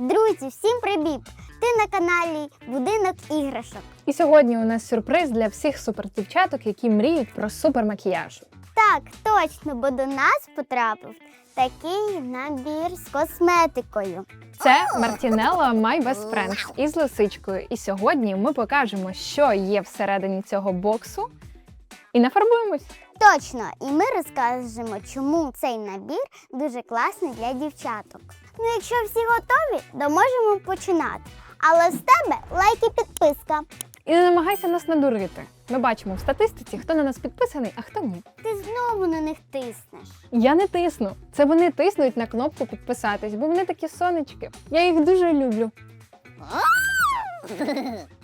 Друзі, всім привіт! Ти на каналі Будинок іграшок. І сьогодні у нас сюрприз для всіх супердівчаток, які мріють про супермакіяж. Так, точно, бо до нас потрапив такий набір з косметикою. Це Мартінелла My Best Friends із лисичкою. І сьогодні ми покажемо, що є всередині цього боксу, і нафарбуємось. Точно, і ми розкажемо, чому цей набір дуже класний для дівчаток. Ну, якщо всі готові, то можемо починати. Але з тебе лайк і підписка. І не намагайся нас надурити. Ми бачимо в статистиці, хто на нас підписаний, а хто ні. Ти знову на них тиснеш. Я не тисну. Це вони тиснуть на кнопку підписатись, бо вони такі сонечки. Я їх дуже люблю.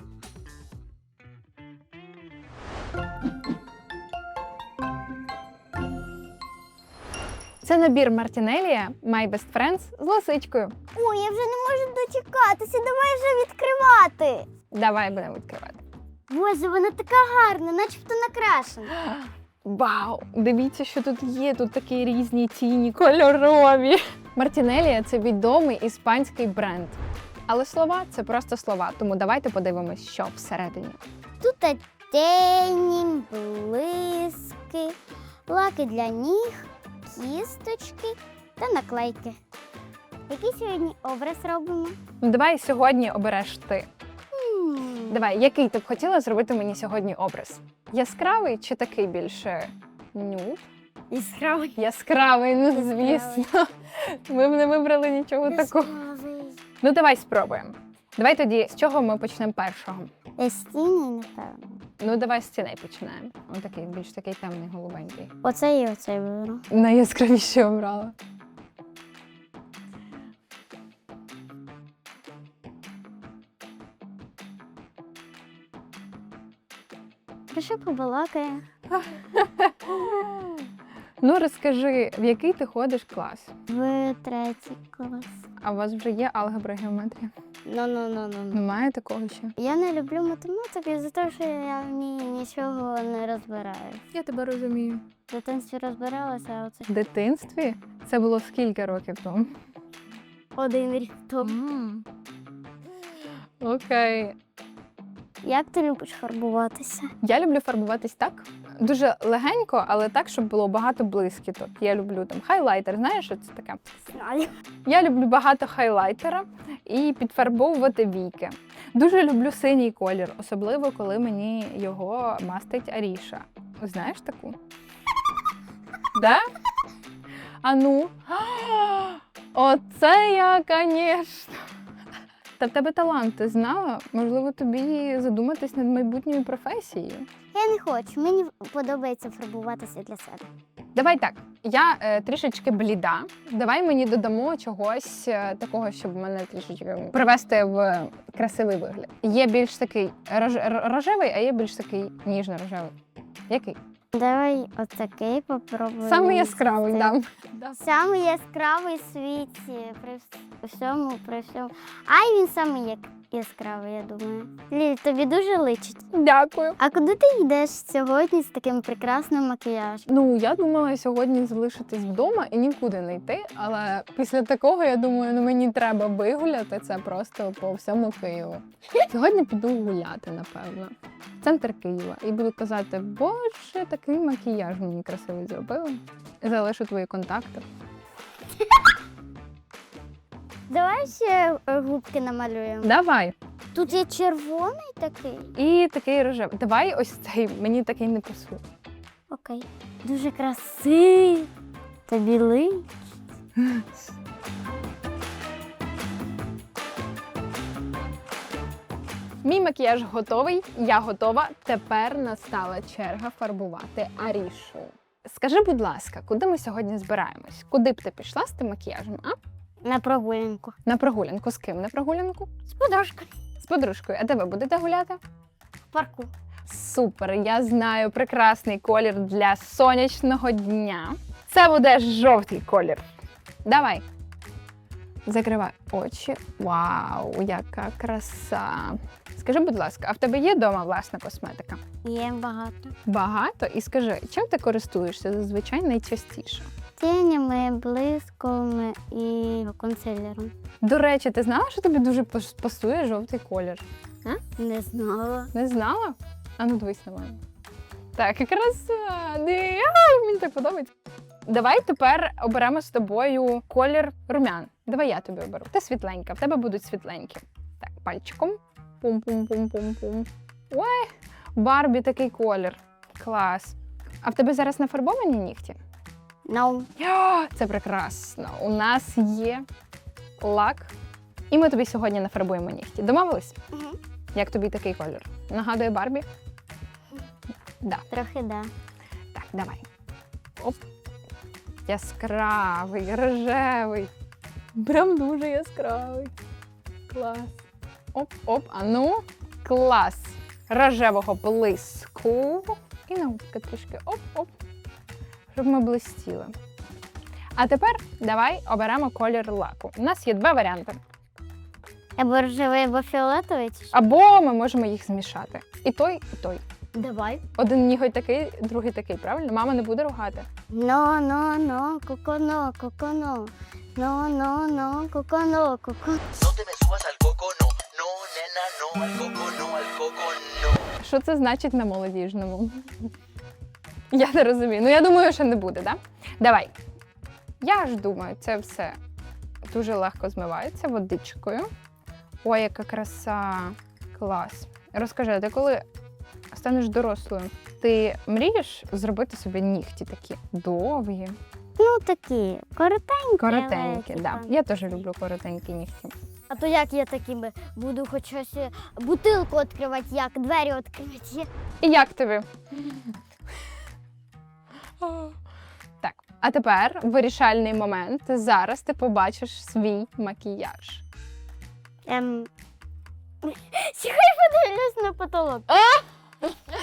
Це набір Мартінелія My Best Friends з лисичкою. Ой, я вже не можу дочекатися, давай вже відкривати. Давай будемо відкривати. Боже, вона така гарна, начебто накрашена. Вау! Дивіться, що тут є. Тут такі різні тіні кольорові. Мартінелія це відомий іспанський бренд. Але слова це просто слова, тому давайте подивимось, що всередині. Тут тені, блиски, лаки для ніг, кісточки та наклейки. Який сьогодні образ робимо? Ну давай сьогодні обереш ти. М, Давай, який ти б хотіла зробити мені сьогодні образ? Яскравий чи такий більше нюд? Яскравий. Яскравий, ну звісно. Ми б не вибрали нічого такого. Яскравий. Ну давай спробуємо. Давай тоді з чого ми почнемо першого? Естійний, напевно. Ну давай з ціней починаємо. Он такий більш такий темний голубенький. Оце і оце виберу. Найяскравіше обрала. Прошу побалакає. Ну розкажи, в який ти ходиш клас? В третій клас. А у вас вже є алгебра геометрія? Ну, ну, ну, ну. Немає такого ще? Я не люблю математику за те, що я в ній нічого не розбираю. Я тебе розумію. В дитинстві розбиралася, а оце В дитинстві це було скільки років тому? один рік тому. Окей. Як ти любиш фарбуватися? Я люблю фарбуватись так. Дуже легенько, але так, щоб було багато блискіток. Я люблю там хайлайтер. Знаєш, що це таке? Знаю. Я люблю багато хайлайтера і підфарбовувати віки. Дуже люблю синій колір, особливо коли мені його мастить Аріша. Знаєш таку? Да? А ну. Оце я, звісно. Та в тебе талант, ти знала? Можливо, тобі задуматись над майбутньою професією. Я не хочу, мені подобається фарбуватися для себе. Давай так. Я е, трішечки бліда. Давай мені додамо чогось е, такого, щоб мене трішечки привести в красивий вигляд. Є більш такий рож, р- рожевий, а є більш такий ніжно-рожевий. Який? Давай отакий попробуємо. Саме яскравий дам. Самий яскравий в світі при всьому, при всьому. Ай, він самий як яскравий, я думаю. Ліль, тобі дуже личить. Дякую. А куди ти йдеш сьогодні з таким прекрасним макіяжем? Ну, я думала сьогодні залишитись вдома і нікуди не йти. Але після такого я думаю, ну мені треба вигуляти це просто по всьому Києву. Сьогодні піду гуляти, напевно. Центр Києва. І буду казати, боже, такий макіяж мені красивий зробили. Залишу твої контакти. Давай ще е, губки намалюємо. Давай. Тут є червоний такий. І такий рожевий. Давай ось цей, мені такий не пасує. Окей. Дуже красивий. Та білий. Мій макіяж готовий, я готова. Тепер настала черга фарбувати Арішу. Скажи, будь ласка, куди ми сьогодні збираємось? Куди б ти пішла з тим макіяжем? А? На прогулянку. На прогулянку з ким? На прогулянку? З подружкою. З подружкою. А де ви будете гуляти? В парку. Супер! Я знаю прекрасний колір для сонячного дня. Це буде жовтий колір. Давай. Закривай очі. Вау, яка краса! Скажи, будь ласка, а в тебе є вдома власна косметика? Є багато. Багато. І скажи, чим ти користуєшся зазвичай найчастіше? тінями, блиском і консилером. До речі, ти знала, що тобі дуже пас- пасує жовтий колір? Не знала. Не знала? А ну дивись на мене. Так, якраз а, не, ай, мені так подобається. Давай тепер оберемо з тобою колір румян. Давай я тобі оберу. Ти світленька, в тебе будуть світленькі. Так, пальчиком. Пум-пум-пум-пум-пум. Ой, Барбі такий колір. Клас. А в тебе зараз нафарбовані нігті? No. О, Це прекрасно. У нас є лак, і ми тобі сьогодні нафарбуємо нігті. Домовились? Як тобі такий колір? Нагадує Барбі? Да. Трохи да. Так, давай. Оп. Яскравий, рожевий. Прям дуже яскравий. Клас. Оп-оп, а ну. Клас. Рожевого блиску. І на губки трішки. Оп-оп. Щоб ми блистіли. А тепер давай оберемо колір лаку. У нас є два варіанти. Або рожевий, або фіолетовий. чи що? Або ми можемо їх змішати. І той, і той. Давай. Один ніготь такий, другий такий, правильно? Мама не буде ругати. Но, но, но, коконо, коконо. Но, но, но, коконо, коконо. No te me subas al Що це значить на молодіжному? Я не розумію. Ну, я думаю, що не буде, так? Да? Давай. Я ж думаю, це все дуже легко змивається водичкою. Ой, яка краса! Клас. Розкажи, а ти коли станеш дорослою, ти мрієш зробити собі нігті такі довгі, Ну, такі, коротенькі. коротенькі. але, Да. Я теж люблю коротенькі нігті. А то як я такими буду хоч щось е, бутилку відкривати, як двері відкривати. І як тобі? Так, а тепер вирішальний момент. Зараз ти побачиш свій макіяж. Ем... Сьогодні подивлюсь на потолок.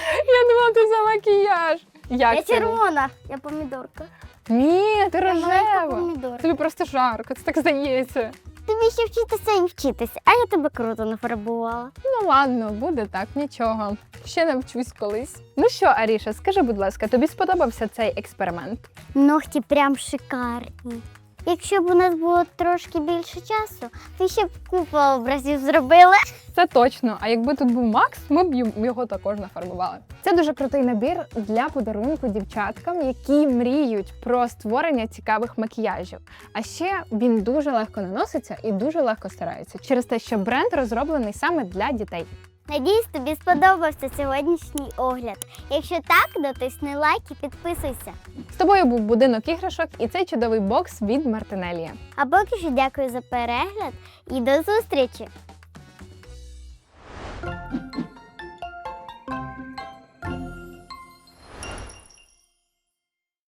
Я думала, ти за макіяж. Як я червона, я помідорка. Ні, ти рожева. Тобі просто жарко, це так здається. Тобі ще вчитися і вчитися, а я тебе круто нафарбувала. Ну ладно, буде так, нічого. Ще навчусь колись. Ну що, Аріша, скажи, будь ласка, тобі сподобався цей експеримент? Ногті прям шикарні. Якщо б у нас було трошки більше часу, то ще б купу образів зробили. Це точно. А якби тут був Макс, ми б його також нафарбували. Це дуже крутий набір для подарунку дівчаткам, які мріють про створення цікавих макіяжів. А ще він дуже легко наноситься і дуже легко старається через те, що бренд розроблений саме для дітей. Надіюсь, тобі сподобався сьогоднішній огляд. Якщо так, дотисни лайк і підписуйся. З тобою був будинок іграшок і цей чудовий бокс від Мартинелія. А поки що дякую за перегляд і до зустрічі!